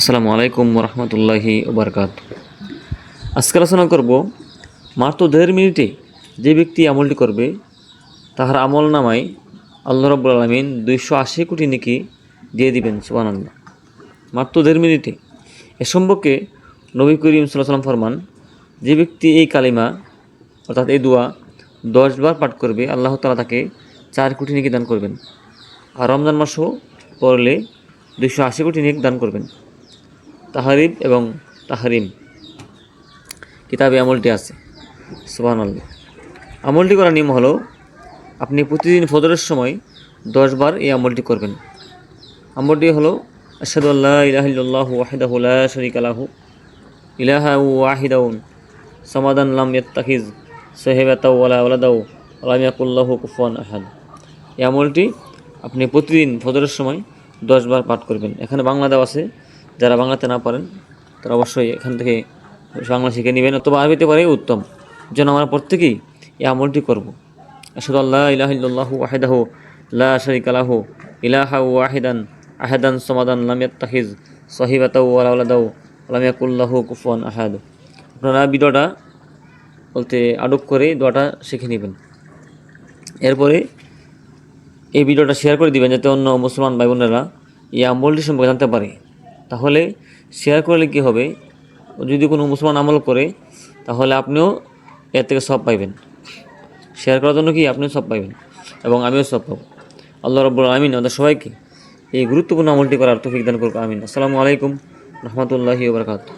আসসালামু আলাইকুম রহমতুল্লাহি ওবরকাত। আজকে আলোচনা করব মাত্র দেড় মিনিটে যে ব্যক্তি আমলটি করবে, তাহার আমল নামায় আল্লাহ রব্বুল আলমিন দুইশো আশি কোটি নাকি দিয়ে দিবেন সুবানাল্লাহ মাত্র দেড় মিনিটে। এ সম্পর্কে নবী করিম সাল্লাম ফরমান, যে ব্যক্তি এই কালিমা, অর্থাৎ এই দোয়া দশবার পাঠ করবে, আল্লাহ তালা তাকে চার কোটি নাকি দান করবেন। আর রমজান মাসও পড়লে দুইশো আশি কোটি নেক দান করবেন। তাহারিব এবং তাহারিম। কিতাবে আমলটি আছে। সুবাহ আমলটি করার নিয়ম হলো, আপনি প্রতিদিন ফজরের সময় দশবার এই আমলটি করবেন। আমলটি হলো আসাদু আল্লাহ ইলাহিল্লাহ শরিকা লাহু, ইলাহা ওয়াহিদাউন, সমাদান লাম ইয়াত্তাখিজ সোহেবাতাউ ওয়ালা ওয়ালাদাউ আলাম ইয়াকুল্লাহু কুফুয়ান আহাদ। এই আমলটি আপনি প্রতিদিন ফজরের সময় দশবার পাঠ করবেন। এখানে বাংলা দেওয়া আছে যারা বাংলাতে না পারেন তারা অবশ্যই এখান থেকে বাংলা শিখে নেবেন অথবা আরবিতে পারে, উত্তম। যেন আমরা প্রত্যেকেই এই আমলটি করব। আসাদু আল্লাহ ইলাহিল্লাহু ওয়াহিদাহু লা শরিকা লাহু, ইলাহা ওয়াহিদান আহাদান সমাদান লাম ইয়াত্তাখিজ সহিবাতাউ আলাম ইয়াকুল্লাহু কুফুয়ান আহাদ। আপনারা ভিডিওটা বলতে আডক করে দোয়াটা শিখে নেবেন। এরপরে এই ভিডিওটা শেয়ার করে দিবেন যাতে অন্য মুসলমান ভাই বোনেরা এই আমলটি সম্পর্কে জানতে পারে। তাহলে শেয়ার করলে কি হবে? যদি কোনো মুসলমান আমল করে, তাহলে আপনিও এর থেকে সব পাইবেন। শেয়ার করার জন্য কি? আপনিও সব পাইবেন এবং আমিও সব পাবো। আল্লাহ রব্বুল আমিন আমাদের সবাইকে এই গুরুত্বপূর্ণ আমলটি করার তৌফিক দান করুক, আমিন। আসসালামু আলাইকুম রহমতুল্লাহি ওবরাকাতু